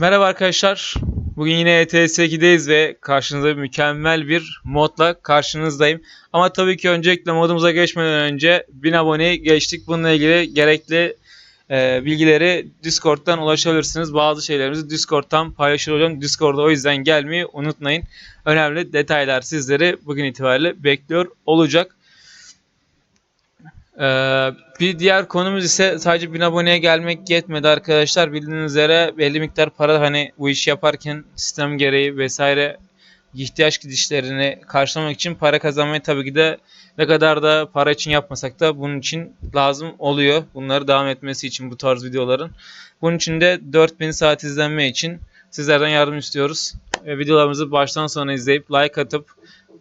Merhaba arkadaşlar. Bugün yine ETS 2'deyiz ve karşınızda mükemmel bir modla karşınızdayım. Ama tabii ki öncelikle modumuza geçmeden önce 1000 aboneyi geçtik. Bununla ilgili gerekli e, bilgileri Discord'dan ulaşabilirsiniz. Bazı şeylerimizi Discord'dan paylaşır olacağım. Discord'a o yüzden gelmeyi unutmayın. Önemli detaylar sizleri bugün itibariyle bekliyor olacak. Ee, bir diğer konumuz ise sadece 1000 aboneye gelmek yetmedi arkadaşlar. Bildiğiniz üzere belli miktar para hani bu işi yaparken sistem gereği vesaire ihtiyaç gidişlerini karşılamak için para kazanmayı tabii ki de ne kadar da para için yapmasak da bunun için lazım oluyor. Bunları devam etmesi için bu tarz videoların. Bunun için de 4000 saat izlenme için sizlerden yardım istiyoruz. Videolarımızı baştan sona izleyip like atıp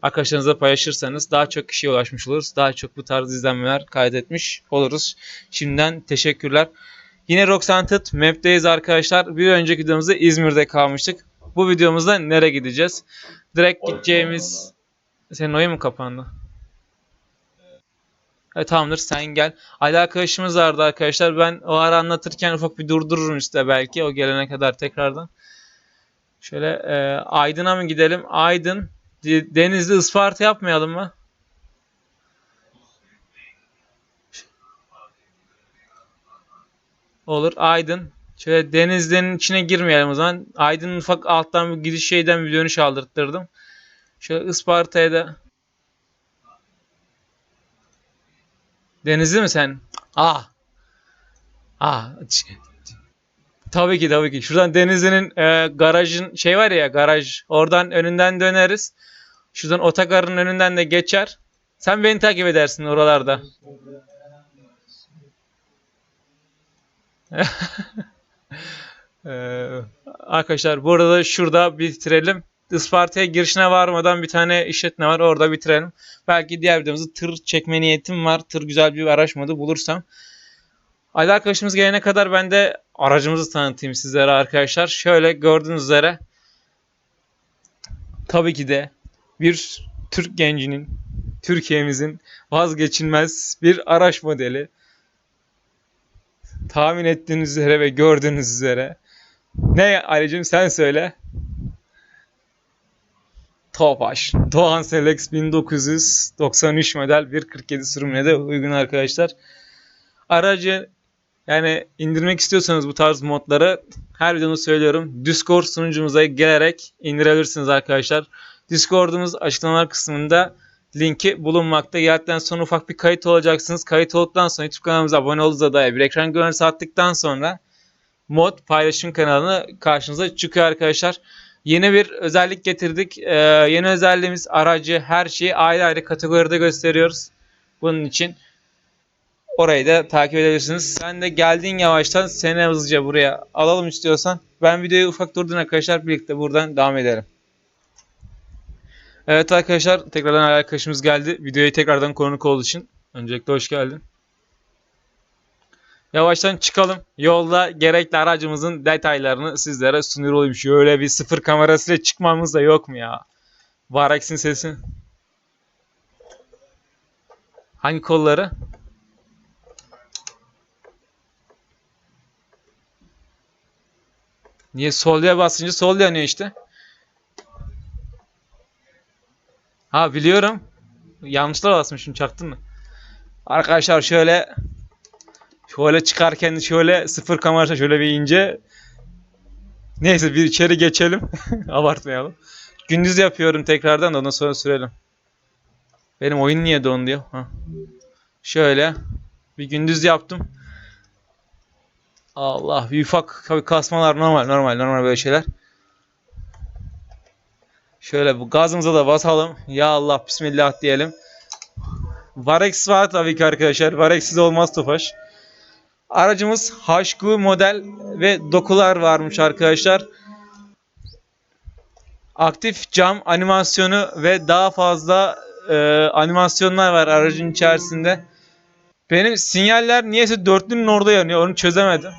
arkadaşlarınızla paylaşırsanız daha çok kişiye ulaşmış oluruz. Daha çok bu tarz izlenmeler kaydetmiş oluruz. Şimdiden teşekkürler. Yine Roxanted Map'teyiz arkadaşlar. Bir önceki videomuzda İzmir'de kalmıştık. Bu videomuzda nereye gideceğiz? Direkt gideceğimiz... Senin oyun mu kapandı? Evet tamamdır sen gel. Ali arkadaşımız vardı arkadaşlar. Ben o ara anlatırken ufak bir durdururum işte belki o gelene kadar tekrardan. Şöyle e, Aydın'a mı gidelim? Aydın. De- Denizli Isparta yapmayalım mı? Olur. Aydın. Şöyle Denizli'nin içine girmeyelim o zaman. Aydın'ın ufak alttan bir gidiş şeyden bir dönüş aldırttırdım. Şöyle Isparta'ya da. Denizli mi sen? Ah. Ah. Tabii ki tabii ki. Şuradan Denizli'nin e, garajın şey var ya garaj. Oradan önünden döneriz. Şuradan otogarın önünden de geçer. Sen beni takip edersin oralarda. Ee, arkadaşlar bu arada şurada bitirelim. Isparta'ya girişine varmadan bir tane işletme var. Orada bitirelim. Belki diğer videomuzda tır çekme niyetim var. Tır güzel bir araç modu bulursam. Ali arkadaşımız gelene kadar ben de aracımızı tanıtayım sizlere arkadaşlar. Şöyle gördüğünüz üzere tabii ki de bir Türk gencinin Türkiye'mizin vazgeçilmez bir araç modeli. Tahmin ettiğiniz üzere ve gördüğünüz üzere. Ne Ali'cim sen söyle. Tofaş. Doğan Selex 1993 model 1.47 sürümüne de uygun arkadaşlar. Aracı yani indirmek istiyorsanız bu tarz modları her videoda söylüyorum. Discord sunucumuza gelerek indirebilirsiniz arkadaşlar. Discord'umuz açıklamalar kısmında linki bulunmakta. Geldikten sonra ufak bir kayıt olacaksınız. Kayıt olduktan sonra YouTube kanalımıza abone olduğunuzda dair bir ekran görüntüsü attıktan sonra mod paylaşım kanalına karşınıza çıkıyor arkadaşlar. Yeni bir özellik getirdik. Ee, yeni özelliğimiz aracı her şeyi ayrı ayrı kategoride gösteriyoruz. Bunun için orayı da takip edebilirsiniz. Sen de geldin yavaştan seni hızlıca buraya alalım istiyorsan. Ben videoyu ufak durdurun arkadaşlar. Birlikte buradan devam edelim. Evet arkadaşlar tekrardan arkadaşımız geldi. Videoya tekrardan konuk olduğu için. Öncelikle hoş geldin. Yavaştan çıkalım. Yolda gerekli aracımızın detaylarını sizlere sunuyor olayım. Şöyle bir sıfır kamerasıyla çıkmamız da yok mu ya? Varex'in sesi. Hangi kolları? Niye solya basınca sol yanıyor işte. Ha biliyorum. Yanlışlıkla basmışım çaktın mı? Arkadaşlar şöyle şöyle çıkarken şöyle sıfır kamerayla şöyle bir ince Neyse bir içeri geçelim. Abartmayalım. Gündüz yapıyorum tekrardan da ondan sonra sürelim. Benim oyun niye dondu ya? Ha. Şöyle bir gündüz yaptım. Allah bir ufak tabii kasmalar normal normal normal böyle şeyler. Şöyle bu gazımıza da basalım. Ya Allah bismillah diyelim. Varex var tabii ki arkadaşlar. Varex'siz olmaz Tofaş. Aracımız HQ model ve dokular varmış arkadaşlar. Aktif cam animasyonu ve daha fazla e, animasyonlar var aracın içerisinde. Benim sinyaller niyeyse dörtlünün orada yanıyor. Onu çözemedim.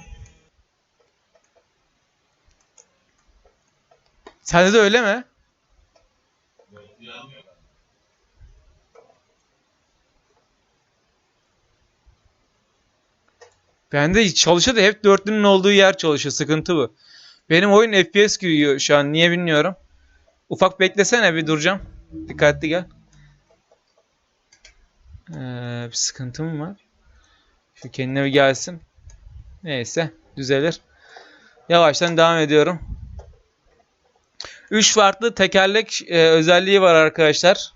Sende de öyle mi? Bende çalışıyor da hep dörtlünün olduğu yer çalışıyor. Sıkıntı bu. Benim oyun FPS giriyor şu an. Niye bilmiyorum. Ufak beklesene bir duracağım. Dikkatli gel. Ee, bir sıkıntım var. Şu kendine bir gelsin. Neyse düzelir. Yavaştan devam ediyorum. 3 farklı tekerlek e, özelliği var arkadaşlar.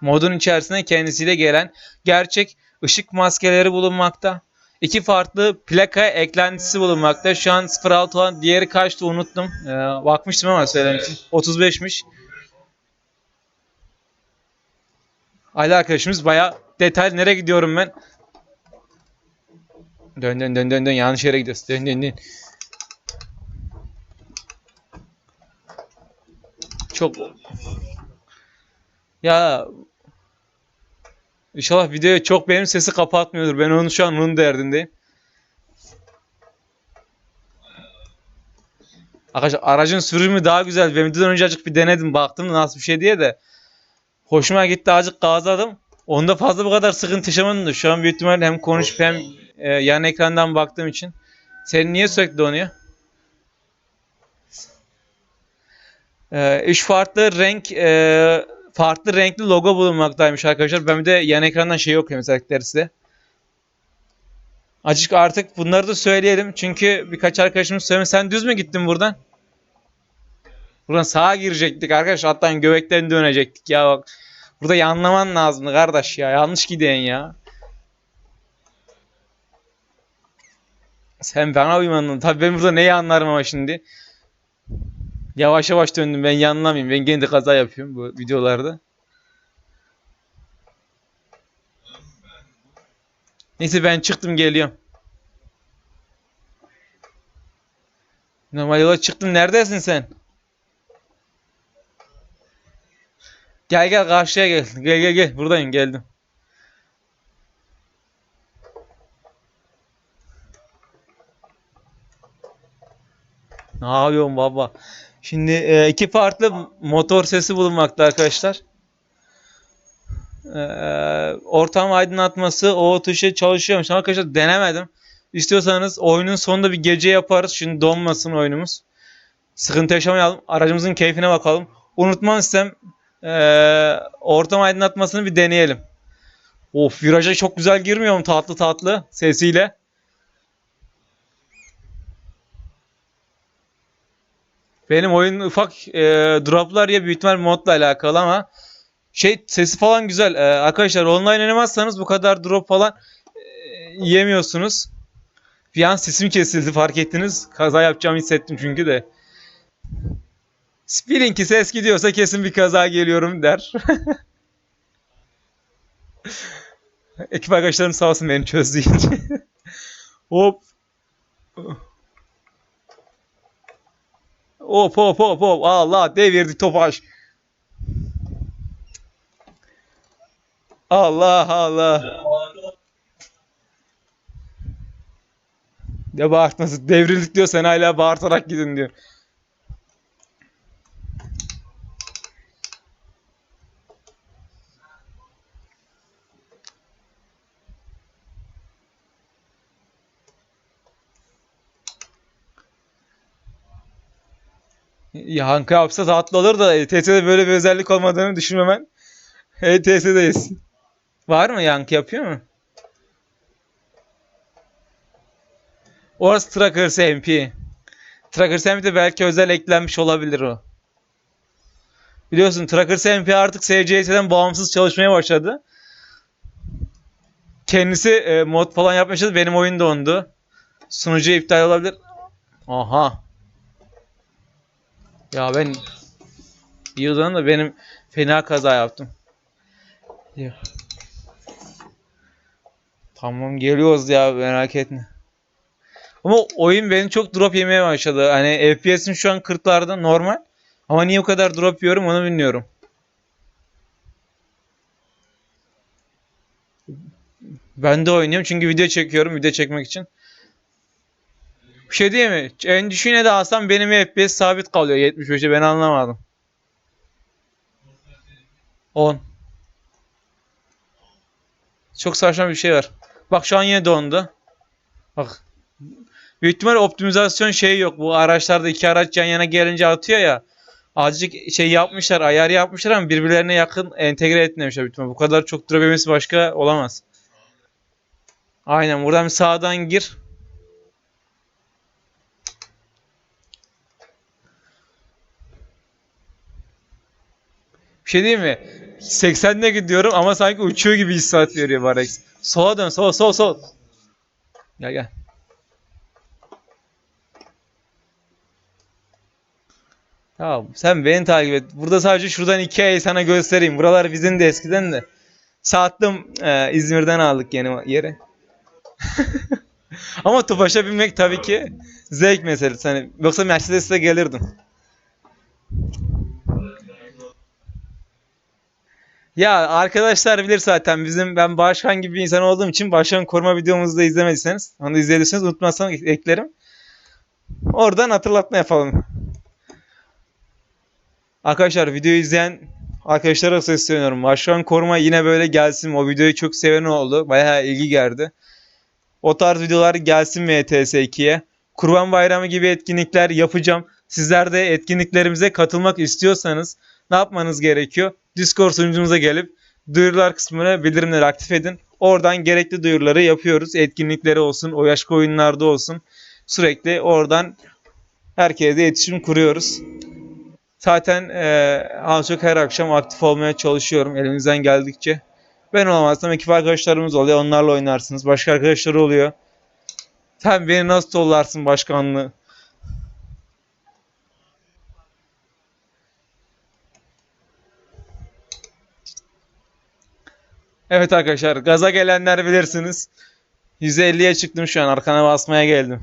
Modun içerisine kendisiyle gelen gerçek ışık maskeleri bulunmakta. İki farklı plaka eklentisi bulunmakta. Şu an 06 olan diğeri kaçtı unuttum. Ee, bakmıştım ama söylemiştim. 35'miş. Ali arkadaşımız baya detay. Nereye gidiyorum ben? Dön dön dön dön dön yanlış yere gidiyoruz. Dön dön dön. Çok ya İnşallah videoya çok benim sesi kapatmıyordur. Ben onun şu an onun derdindeyim. Arkadaşlar aracın sürümü daha güzel. Ben videodan önce azıcık bir denedim. Baktım nasıl bir şey diye de. Hoşuma gitti azıcık gazladım. Onda fazla bu kadar sıkıntı yaşamadım da. Şu an büyük ihtimalle hem konuşup hem e, yan ekrandan baktığım için. Senin niye sürekli donuyor? E, üç farklı renk e, farklı renkli logo bulunmaktaymış arkadaşlar. Ben bir de yan ekrandan şeyi okuyorum özellikleri size. Açık artık bunları da söyleyelim. Çünkü birkaç arkadaşımız söylemiş. Sen düz mü gittin buradan? Buradan sağa girecektik arkadaş. Hatta göbekten dönecektik ya bak. Burada yanlaman lazımdı kardeş ya. Yanlış giden ya. Sen bana uymadın. Tabii ben burada neyi anlarım ama şimdi. Yavaş yavaş döndüm. Ben yanlamayayım. Ben gene de kaza yapıyorum bu videolarda. Neyse ben çıktım geliyorum. Normal yola çıktım. Neredesin sen? Gel gel karşıya gel. Gel gel gel. Buradayım geldim. Ne yapıyorsun baba? Şimdi e, iki farklı motor sesi bulunmakta arkadaşlar. E, ortam aydınlatması o tuşu çalışıyormuş. Arkadaşlar denemedim. İstiyorsanız oyunun sonunda bir gece yaparız. Şimdi donmasın oyunumuz. Sıkıntı yaşamayalım. Aracımızın keyfine bakalım. Unutmam istem e, ortam aydınlatmasını bir deneyelim. Of viraja çok güzel girmiyor mu tatlı tatlı sesiyle. Benim oyun ufak e, droplar ya büyük ihtimal modla alakalı ama şey sesi falan güzel. E, arkadaşlar online oynamazsanız bu kadar drop falan e, yiyemiyorsunuz. Bir an sesim kesildi fark ettiniz. Kaza yapacağımı hissettim çünkü de. Spilling'i ses gidiyorsa kesin bir kaza geliyorum der. Ekip arkadaşlarım sağ olsun beni çözdüğü. Hop. Hop hop hop hop. Allah devirdi Tofaş. Allah Allah. Ne bağırtması? Devrildik diyor sen hala bağırtarak gidin diyor. Yankı yapsa tatlı olur da ETS'de böyle bir özellik olmadığını düşünmemen. ETS'deyiz. Var mı yankı yapıyor mu? Orası Trackers MP. Trackers MP'de belki özel eklenmiş olabilir o. Biliyorsun Trackers MP artık SCS'den bağımsız çalışmaya başladı. Kendisi e, mod falan başladı. Benim oyun dondu. Sunucu iptal olabilir. Aha. Ya ben yıldan da benim fena kaza yaptım. Ya. Tamam geliyoruz ya merak etme. Ama oyun beni çok drop yemeye başladı. Hani FPS'im şu an 40'larda normal. Ama niye o kadar drop yiyorum onu bilmiyorum. Ben de oynuyorum çünkü video çekiyorum video çekmek için. Bir şey değil mi? En düşüğüne de alsam benim FPS sabit kalıyor 75'e ben anlamadım. 10. Çok saçma bir şey var. Bak şu an yine dondu. Bak. Büyük ihtimal optimizasyon şeyi yok. Bu araçlarda iki araç yan yana gelince atıyor ya. Azıcık şey yapmışlar, ayar yapmışlar ama birbirlerine yakın entegre etmemişler büyük ihtimal. Bu kadar çok durabilmesi başka olamaz. Aynen buradan bir sağdan gir. Bir şey diyeyim mi? 80'de gidiyorum ama sanki uçuyor gibi hissiyat veriyor Barex. Sola dön, sol, sol, sol. Gel gel. Tamam sen beni takip et. Burada sadece şuradan hikayeyi sana göstereyim. Buralar bizim de eskiden de. Saatlım e, İzmir'den aldık yeni yeri. Ama Tofaş'a binmek tabii ki zevk meselesi. Hani yoksa Mercedes'e gelirdim. Ya arkadaşlar bilir zaten bizim ben başkan gibi bir insan olduğum için başkan koruma videomuzu da izlemediyseniz onu da izlediyseniz unutmazsanız eklerim. Oradan hatırlatma yapalım. Arkadaşlar videoyu izleyen arkadaşlara sesleniyorum. Başkan koruma yine böyle gelsin. O videoyu çok seven oldu. Bayağı ilgi geldi. O tarz videolar gelsin MTS 2'ye. Kurban Bayramı gibi etkinlikler yapacağım. Sizler de etkinliklerimize katılmak istiyorsanız ne yapmanız gerekiyor? Discord sunucumuza gelip duyurular kısmına bildirimleri aktif edin. Oradan gerekli duyuruları yapıyoruz. Etkinlikleri olsun, o yaşlı oyunlarda olsun. Sürekli oradan herkese iletişim kuruyoruz. Zaten e, az çok her akşam aktif olmaya çalışıyorum elimizden geldikçe. Ben olamazsam ekip arkadaşlarımız oluyor. Onlarla oynarsınız. Başka arkadaşlar oluyor. Sen beni nasıl tollarsın başkanlığı? Evet arkadaşlar gaza gelenler bilirsiniz. 150'ye çıktım şu an arkana basmaya geldim.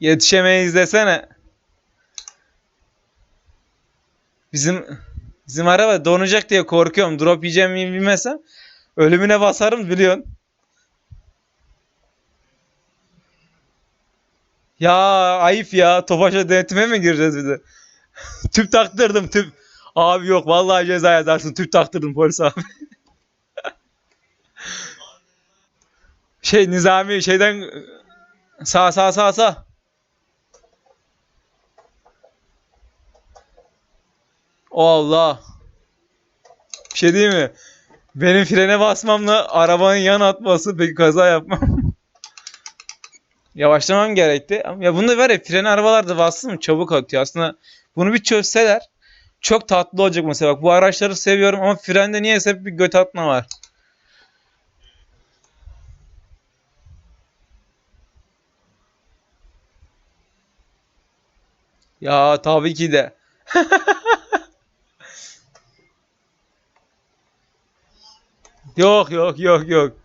Yetişemeyiz desene. Bizim bizim araba donacak diye korkuyorum. Drop yiyeceğim bilmesem ölümüne basarım biliyorsun. Ya ayıp ya. Tofaş'a denetime mi gireceğiz bir de? tüp taktırdım tüp. Abi yok vallahi ceza yazarsın. Tüp taktırdım polis abi. şey Nizami şeyden sağ sağ sağ sağ. Allah. Bir şey değil mi? Benim frene basmamla arabanın yan atması peki kaza yapmam. Yavaşlamam gerekti. Ya bunda var ya freni arabalarda bastın mı çabuk atıyor. Aslında bunu bir çözseler çok tatlı olacak mesela. Bak bu araçları seviyorum ama frende niyeyse hep bir göt atma var. Ya tabii ki de. Yok yok yok yok.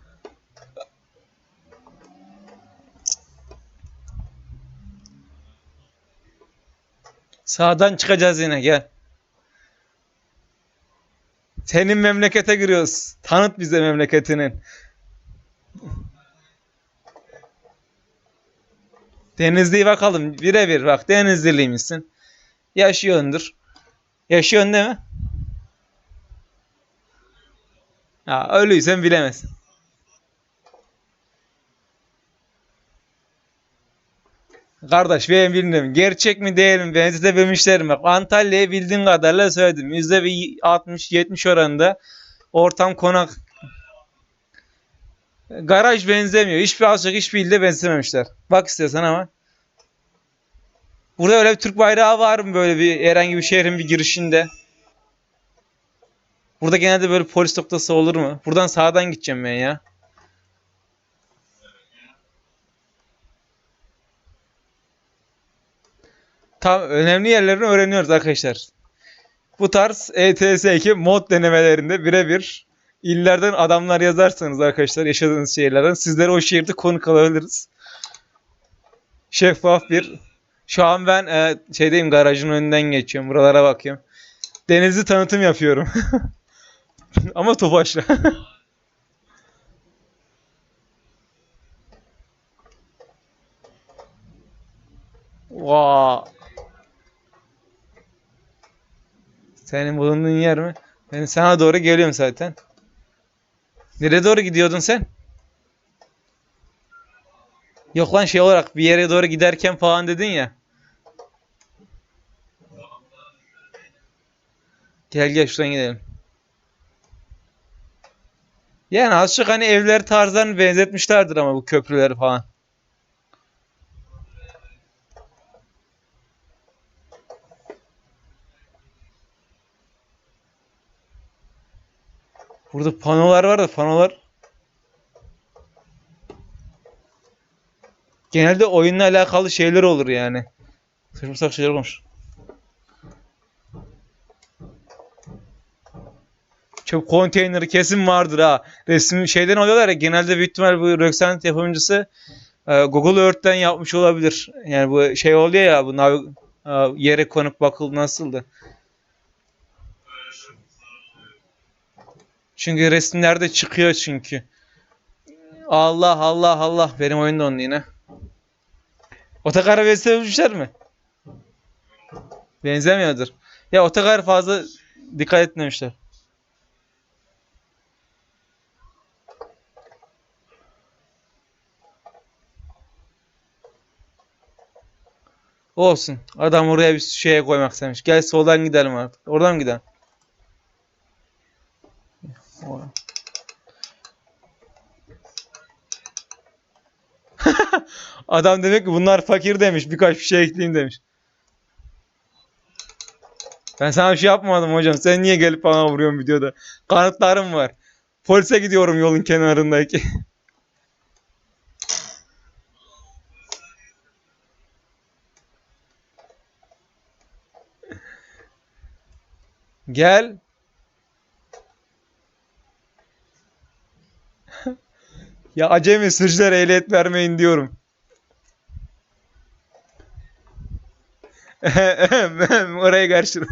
Sağdan çıkacağız yine gel. Senin memlekete giriyoruz. Tanıt bize memleketinin. Denizli'yi bakalım. Birebir bak Denizliliymişsin. Yaşıyordur. Yaşıyorsun değil mi? Ha, ölüysen bilemezsin. Kardeş ben bilmiyorum. Gerçek mi değil mi? Benzetebilmişler mi? Antalya'yı bildiğin kadarıyla söyledim. %60-70 oranında ortam konak garaj benzemiyor. Hiçbir alçak hiçbir ilde benzememişler. Bak istiyorsan ama. Burada öyle bir Türk bayrağı var mı böyle bir herhangi bir şehrin bir girişinde? Burada genelde böyle polis noktası olur mu? Buradan sağdan gideceğim ben ya. Tam önemli yerlerini öğreniyoruz arkadaşlar. Bu tarz ETS2 mod denemelerinde birebir illerden adamlar yazarsanız arkadaşlar yaşadığınız şehirlerden sizlere o şehirde konuk alabiliriz. Şeffaf bir şu an ben e, şeydeyim garajın önünden geçiyorum. Buralara bakıyorum. Denizli tanıtım yapıyorum. Ama Tofaş'la. Vaa. Senin bulunduğun yer mi? Ben sana doğru geliyorum zaten. Nereye doğru gidiyordun sen? Yok lan şey olarak bir yere doğru giderken falan dedin ya. Gel gel şuradan gidelim. Yani az çok hani evler tarzlarını benzetmişlerdir ama bu köprüleri falan. Burada panolar var da panolar genelde oyunla alakalı şeyler olur yani. Saçma şeyler olmuş. Çok konteyneri kesin vardır ha. Resim şeyden oluyorlar ya genelde büyük ihtimal bu Roxanne yapımcısı e, Google Earth'ten yapmış olabilir. Yani bu şey oluyor ya bu nav- e, yere konup bakıl nasıldı. Çünkü resimlerde çıkıyor çünkü. Allah Allah Allah benim oyun dondu yine. Otokara benzemişler mi? Benzemiyordur. Ya otokar fazla dikkat etmemişler. Olsun. Adam oraya bir şeye koymak istemiş. Gel soldan gidelim artık. Oradan mı gidelim? Adam demek ki bunlar fakir demiş. Birkaç bir şey ekleyeyim demiş. Ben sana bir şey yapmadım hocam. Sen niye gelip bana vuruyorsun videoda? Kanıtlarım var. Polise gidiyorum yolun kenarındaki. Gel. Ya acemi sürücüler ehliyet vermeyin diyorum. Oraya karıştırma.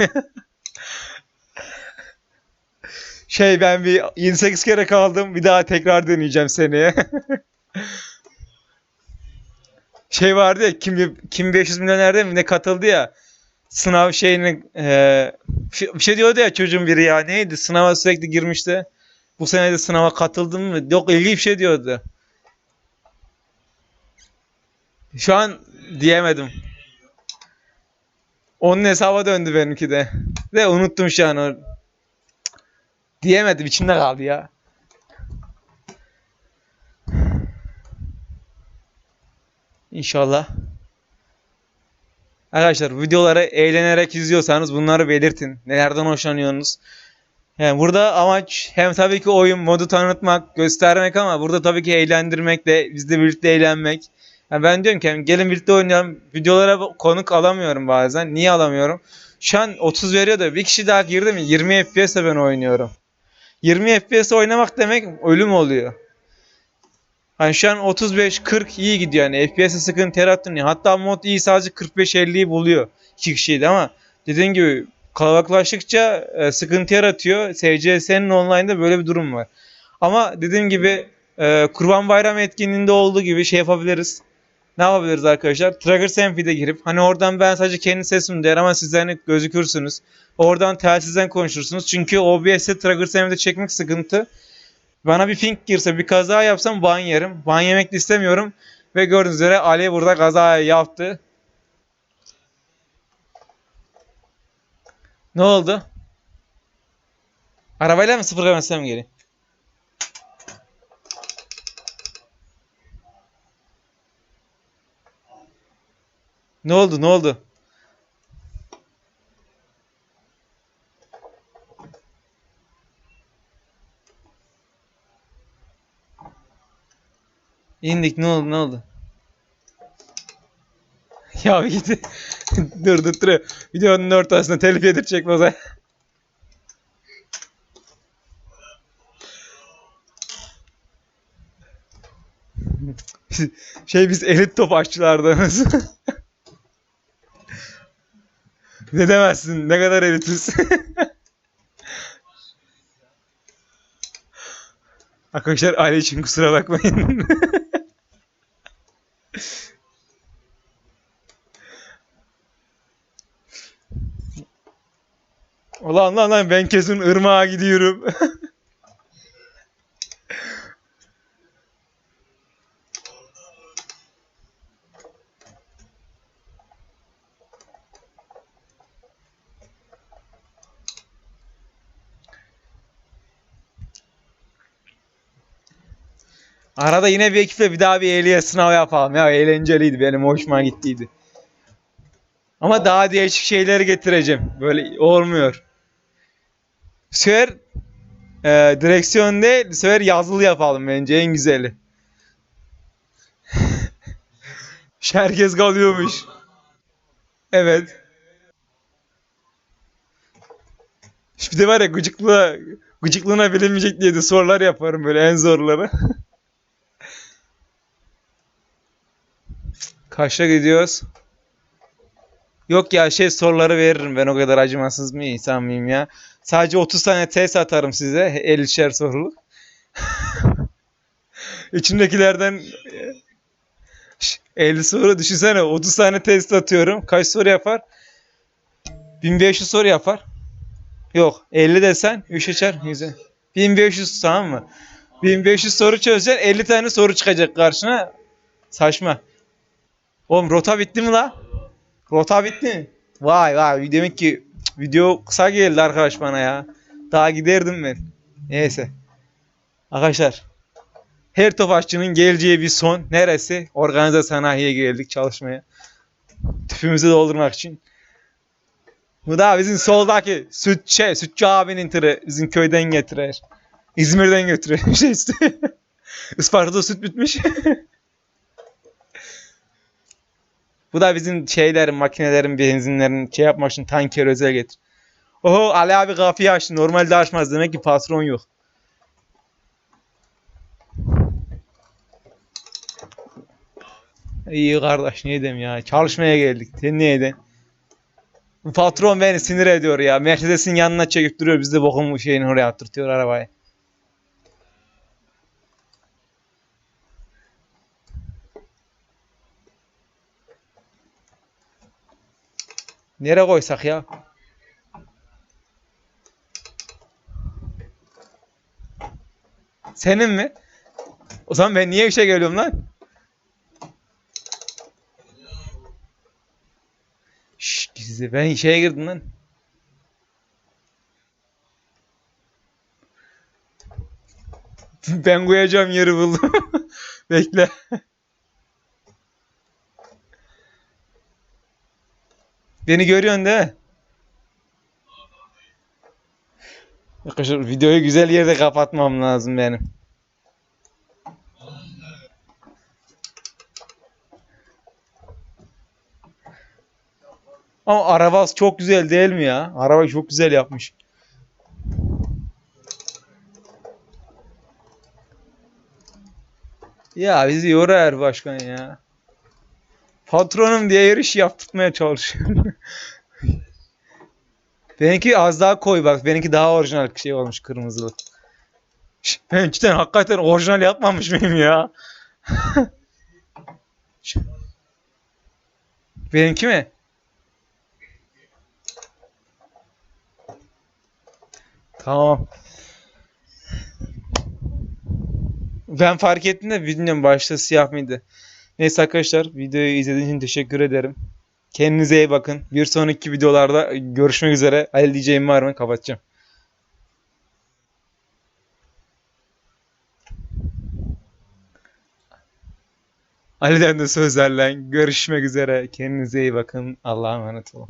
Şey ben bir 28 kere kaldım. Bir daha tekrar deneyeceğim seneye. Şey vardı ya kim kim 500 milyonerde mi ne katıldı ya sınav şeyini eee, bir şey diyordu ya çocuğun biri ya neydi sınava sürekli girmişti. Bu sene de sınava katıldın mı? Yok ilgili bir şey diyordu. Şu an diyemedim. Onun hesaba döndü benimki de. Ve unuttum şu an. Diyemedim içimde kaldı ya. İnşallah. Arkadaşlar videoları eğlenerek izliyorsanız bunları belirtin. Nelerden hoşlanıyorsunuz? Yani burada amaç hem tabii ki oyun modu tanıtmak, göstermek ama burada tabii ki eğlendirmek de bizle birlikte eğlenmek. Yani ben diyorum ki gelin birlikte oynayalım. Videolara konuk alamıyorum bazen. Niye alamıyorum? Şu an 30 veriyor da bir kişi daha girdi mi 20 FPS'e ben oynuyorum. 20 FPS oynamak demek ölüm oluyor. Hani şu an 35-40 iyi gidiyor yani. FPS'e sıkıntı yaratmıyor. Hatta mod iyi sadece 45-50'yi buluyor. 2 kişiydi ama dediğim gibi kalabalıklaştıkça e, sıkıntı yaratıyor. SCS'nin online'da böyle bir durum var. Ama dediğim gibi e, Kurban Bayramı etkinliğinde olduğu gibi şey yapabiliriz. Ne yapabiliriz arkadaşlar? Tracker Senfi'de girip hani oradan ben sadece kendi sesim der ama siz hani gözükürsünüz. Oradan telsizden konuşursunuz. Çünkü OBS'te Tracker Senfi'de çekmek sıkıntı. Bana bir ping girse bir kaza yapsam ban yerim. Ban yemek de istemiyorum. Ve gördüğünüz üzere Ali burada kaza yaptı. Ne oldu? Arabayla mı sıfır kilometre mi geliyor? Ne oldu? Ne oldu? İndik ne oldu ne oldu? Ya git. dur dur dur. Videonun ortasında telif yedirecek zaman. şey biz elit top aşçılardanız. ne demezsin ne kadar elitiz. Arkadaşlar aile için kusura bakmayın. Ulan lan lan ben kesin ırmağa gidiyorum. Arada yine bir ekiple bir daha bir ehliyet sınav yapalım ya. Eğlenceliydi benim hoşuma gittiydi. Ama daha değişik şeyler getireceğim. Böyle olmuyor. Bu sefer e, direksiyon değil, bu sefer yazılı yapalım bence en güzeli. Herkes kalıyormuş. Evet. Bir de var ya gıcıklığa, gıcıklığına bilinmeyecek diye de sorular yaparım böyle en zorları. Kaçta gidiyoruz? Yok ya şey soruları veririm ben o kadar acımasız bir insan mıyım ya. Sadece 30 tane test atarım size 50'şer soruluk. İçindekilerden Şş, 50 soru düşünsene 30 tane test atıyorum. Kaç soru yapar? 1500 soru yapar. Yok 50 desen 3 açar 100. 1500 tamam mı? 1500 soru çözeceksin 50 tane soru çıkacak karşına. Saçma. Oğlum rota bitti mi la? Rota bitti mi? Vay vay demek ki video kısa geldi arkadaş bana ya. Daha giderdim ben. Neyse. Arkadaşlar her tofaşçının geleceği bir son neresi? Organize sanayiye geldik çalışmaya. Tüpümüzü doldurmak için. Bu da bizim soldaki süt şey, sütçü abinin tırı bizim köyden getirir. İzmir'den götürüyor. Şey. Isparta'da süt bitmiş. Bu da bizim şeylerin, makinelerin, benzinlerin şey yapmak için tanker özel getir. Oho Ali abi kapıyı açtı. Normalde açmaz. Demek ki patron yok. İyi kardeş ne edeyim ya. Çalışmaya geldik. Sen ne edin? Patron beni sinir ediyor ya. Mercedes'in yanına çekip duruyor. Biz de bokun şeyini oraya attırtıyor arabayı. Nereye koysak ya? Senin mi? O zaman ben niye işe geliyorum lan? Şşş gizli. Ben işe girdim lan. Ben koyacağım yeri buldum. Bekle. Beni görüyorsun değil mi? Arkadaşlar videoyu güzel yerde kapatmam lazım benim. Ama araba çok güzel değil mi ya? Araba çok güzel yapmış. Ya bizi yorar başkan ya. Patronum diye her işi yaptırmaya çalışıyorum. Benimki az daha koy bak. Benimki daha orijinal şey olmuş kırmızılı. Ben cidden hakikaten orijinal yapmamış mıyım ya? Benimki mi? Tamam. Ben fark ettim de bilmiyorum başta siyah mıydı? Neyse arkadaşlar videoyu izlediğiniz için teşekkür ederim. Kendinize iyi bakın. Bir sonraki videolarda görüşmek üzere. Ali diyeceğim var mı? Kapatacağım. Ali'den de sözlerle görüşmek üzere. Kendinize iyi bakın. Allah'a emanet olun.